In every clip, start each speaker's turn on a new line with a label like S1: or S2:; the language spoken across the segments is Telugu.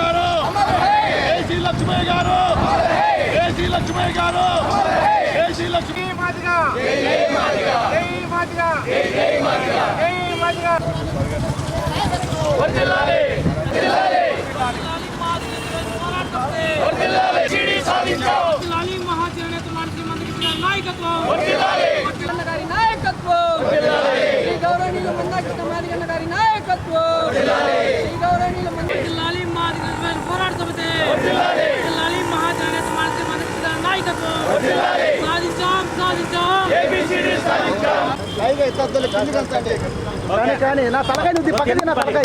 S1: గారు! ఏసీ లక్ష్మయ్య గారు! ఏసీ లక్ష్మయ్య గారు! ఏసీ లక్ష్మీ
S2: మాదిగా! జై మాదిగా! జై మాదిగా
S3: నాయకత్వం! గౌరవనీయులు మందాకృష్ణ మాదిగన్న గారి నాయకత్వం శ్రీ గౌరవనీయులు మంత్రి లాలి మాదిగన్న పోరాట సమితి లాలి మహాజన నేతృత్వానికి మంత్రి నాయకత్వం సాధించాం సాధించాం
S1: ఏబిసిడి సాధించాం
S4: కానీ కానీ నా తలకాయ నువ్వు పక్కన నా తలకాయ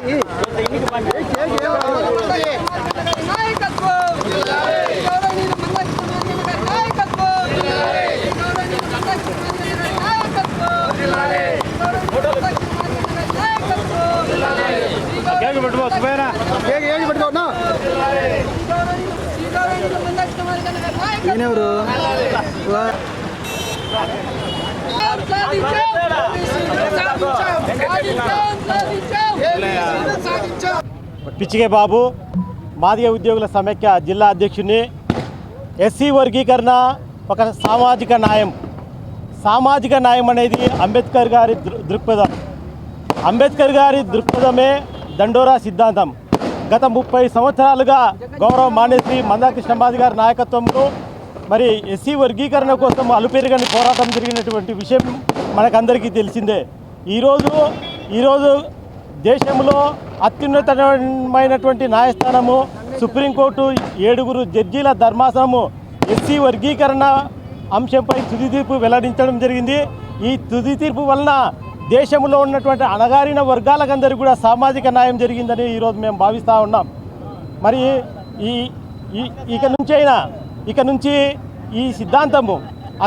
S4: కేక్ పెట్టుకో సుబ్బయ్యనా కేక్ ఈయనెవరు
S5: పిచ్చిగే బాబు మాదిగ ఉద్యోగుల సమైక్య జిల్లా అధ్యక్షుని ఎస్సీ వర్గీకరణ ఒక సామాజిక న్యాయం. సామాజిక న్యాయం అనేది అంబేద్కర్ గారి దృ దృక్పథం. అంబేద్కర్ గారి దృక్పథమే దండోరా సిద్ధాంతం. గత ముప్పై సంవత్సరాలుగా గౌరవ మానేసి మందాకృష్ణ మాది గారి నాయకత్వంలో మరి ఎస్సీ వర్గీకరణ కోసం అలుపెరుగని పోరాటం జరిగినటువంటి విషయం మనకందరికీ తెలిసిందే. ఈరోజు ఈరోజు దేశంలో అత్యున్నతమైనటువంటి న్యాయస్థానము సుప్రీంకోర్టు ఏడుగురు జడ్జీల ధర్మాసనము ఎస్సీ వర్గీకరణ అంశంపై తుది తీర్పు వెల్లడించడం జరిగింది. ఈ తుది తీర్పు వలన దేశంలో ఉన్నటువంటి అణగారిన వర్గాలకందరికీ కూడా సామాజిక న్యాయం జరిగిందని ఈరోజు మేము భావిస్తూ ఉన్నాం. మరి ఈ ఈ- ఇక నుంచి అయినా ఇక నుంచి ఈ సిద్ధాంతము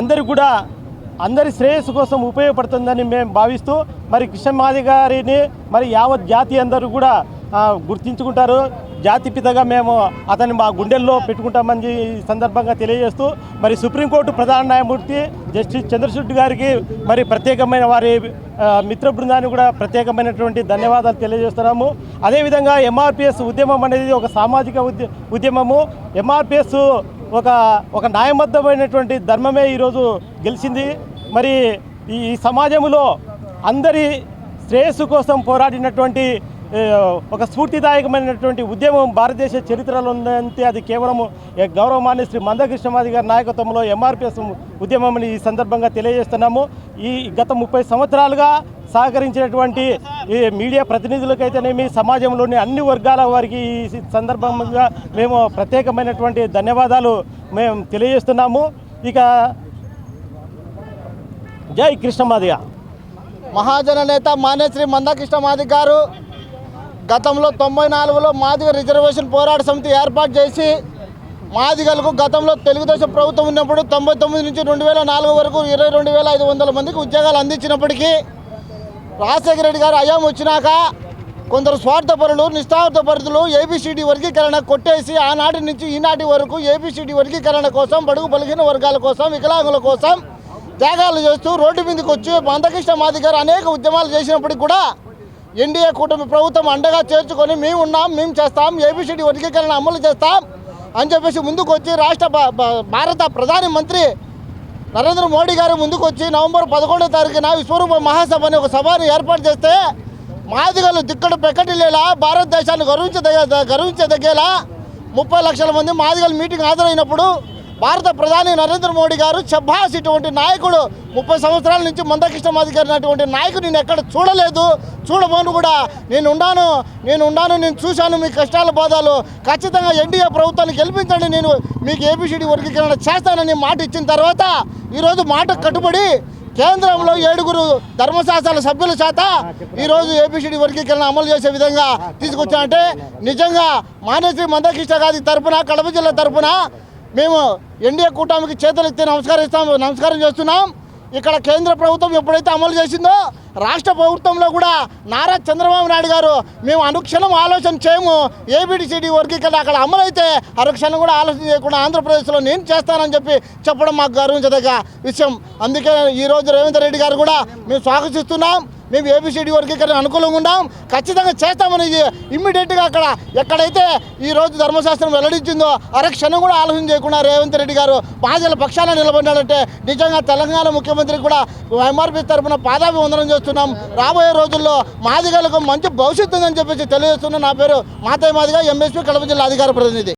S5: అందరు కూడా అందరి శ్రేయస్సు కోసం ఉపయోగపడుతుందని మేము భావిస్తూ మరి కృష్ణమాది గారిని మరి యావత్ జాతి అందరూ కూడా గుర్తించుకుంటారు. జాతి పితగా మేము అతన్ని మా గుండెల్లో పెట్టుకుంటామని ఈ సందర్భంగా తెలియజేస్తూ మరి సుప్రీంకోర్టు ప్రధాన న్యాయమూర్తి జస్టిస్ చంద్రచూడ్ గారికి మరి ప్రత్యేకమైన వారి మిత్ర బృందానికి కూడా ప్రత్యేకమైనటువంటి ధన్యవాదాలు తెలియజేస్తున్నాము. అదేవిధంగా ఎంఆర్పిఎస్ ఉద్యమం అనేది ఒక సామాజిక ఉద్య ఉద్యమము. ఎంఆర్పిఎస్ ఒక ఒక న్యాయబద్ధమైనటువంటి ధర్మమే ఈరోజు గెలిచింది. మరి ఈ సమాజంలో అందరి శ్రేయస్సు కోసం పోరాడినటువంటి ఒక స్ఫూర్తిదాయకమైనటువంటి ఉద్యమం భారతదేశ చరిత్రలో ఉందంటే అది కేవలం గౌరవమాన్య శ్రీ మందకృష్ణమాది గారి నాయకత్వంలో ఎంఆర్పిఎస్ ఉద్యమం అని ఈ సందర్భంగా తెలియజేస్తున్నాము. ఈ గత ముప్పై సంవత్సరాలుగా సహకరించినటువంటి ఈ మీడియా ప్రతినిధులకైతేనేమి సమాజంలోని అన్ని వర్గాల వారికి ఈ సందర్భంగా మేము ప్రత్యేకమైనటువంటి ధన్యవాదాలు మేము తెలియజేస్తున్నాము. ఇక జై కృష్ణమాదిగా.
S4: మహాజన నేత మానేశ్రీ మందకృష్ణ మాదిగ గారు గతంలో తొంభై నాలుగులో మాదిగ రిజర్వేషన్ పోరాట సమితి ఏర్పాటు చేసి మాదిగలకు గతంలో తెలుగుదేశం ప్రభుత్వం ఉన్నప్పుడు తొంభై తొమ్మిది నుంచి రెండు వేల నాలుగు వరకు ఇరవై రెండు వేల ఐదు వందల మందికి ఉద్యోగాలు అందించినప్పటికీ రాజశేఖర రెడ్డి గారు అయాం వచ్చినాక కొందరు స్వార్థపరులు నిష్ఠార్థపరులు ఏబిసిడి వర్గీకరణ కొట్టేసి ఆనాటి నుంచి ఈనాటి వరకు ఏబిసిడి వర్గీకరణ కోసం బడుగు బలిగిన వర్గాల కోసం వికలాంగుల కోసం త్యాగాలు చేస్తూ రోడ్డు మీదకి వచ్చి మందకృష్ణ మాది గారు అనేక ఉద్యమాలు చేసినప్పటికీ కూడా ఎన్డీఏ కూటమి ప్రభుత్వం అండగా చేర్చుకొని మేము ఉన్నాం మేము చేస్తాం ఏబిసిడి వర్గీకరణ అమలు చేస్తాం అని చెప్పేసి ముందుకు వచ్చి రాష్ట్ర భారత ప్రధాని మంత్రి నరేంద్ర మోడీ గారు ముందుకు వచ్చి నవంబర్ పదకొండో తారీఖున విశ్వరూప మహాసభ అనే ఒక సభను ఏర్పాటు చేస్తే మాదిగలు దిక్కడు పెక్కటిల్లేలా భారతదేశాన్ని గర్వించదగ్గ గర్వించదగ్గేలా ముప్పై లక్షల మంది మాదిగలు మీటింగ్ హాజరైనప్పుడు భారత ప్రధాని నరేంద్ర మోడీ గారు చబ్బాస్ ఇటువంటి నాయకుడు ముప్పై సంవత్సరాల నుంచి మందకృష్ణ మాది అటువంటి నాయకుడు నేను ఎక్కడ చూడలేదు. చూడబోను కూడా. నేను ఉన్నాను. నేను ఉన్నాను. నేను చూశాను మీ కష్టాల బాధలు. ఖచ్చితంగా ఎన్డీఏ ప్రభుత్వాన్ని గెలిపించండి. నేను మీకు ఏపీసీడీ వర్గీకరణ చేస్తానని మాట ఇచ్చిన తర్వాత ఈరోజు మాట కట్టుబడి కేంద్రంలో ఏడుగురు ధర్మశాస్త్రాల సభ్యుల చేత ఈరోజు ఏపీసీడీ వర్గీకరణ అమలు చేసే విధంగా తీసుకొచ్చానంటే నిజంగా మానేశ్రీ మందకృష్ణ గారి తరపున కడప జిల్లా తరఫున మేము ఎన్డీఏ కూటమికి చేతులెత్తి నమస్కరిస్తాము నమస్కారం చేస్తున్నాం. ఇక్కడ కేంద్ర ప్రభుత్వం ఎప్పుడైతే అమలు చేసిందో రాష్ట్ర ప్రభుత్వంలో కూడా నారా చంద్రబాబు నాయుడు గారు మేము అనుక్షణం ఆలోచన చేయము. ఏబిడిసిడి వర్గీకరణ అక్కడ అమలు అయితే అనుక్షణం కూడా ఆలోచన చేయకుండా ఆంధ్రప్రదేశ్లో నేను చేస్తానని చెప్పి చెప్పడం మాకు గర్వించదగ్గ విషయం. అందుకే ఈరోజు రేవంత్ రెడ్డి గారు కూడా మేము స్వాగతిస్తున్నాం. మేము ఏబిసిడి వర్గీకరణ అనుకూలంగా ఉన్నాం ఖచ్చితంగా చేస్తామని ఇమ్మీడియట్గా అక్కడ ఎక్కడైతే ఈ రోజు ధర్మశాస్త్రం వెల్లడించిందో అరక్షణం కూడా ఆలోచన చేయకుండా రేవంత్ రెడ్డి గారు మాదిల పక్షాన నిలబడ్డాడంటే నిజంగా తెలంగాణ ముఖ్యమంత్రికి కూడా ఎంఆర్పీ తరఫున పాదాభివందనం చేస్తున్నాం. రాబోయే రోజుల్లో మాదిగలకు మంచి భవిష్యత్తు ఉందని చెప్పేసి తెలియజేస్తున్నా నా పేరు మాతయ్య మాదిగా ఎంఎస్పీ కడప జిల్లా అధికార ప్రతినిధి.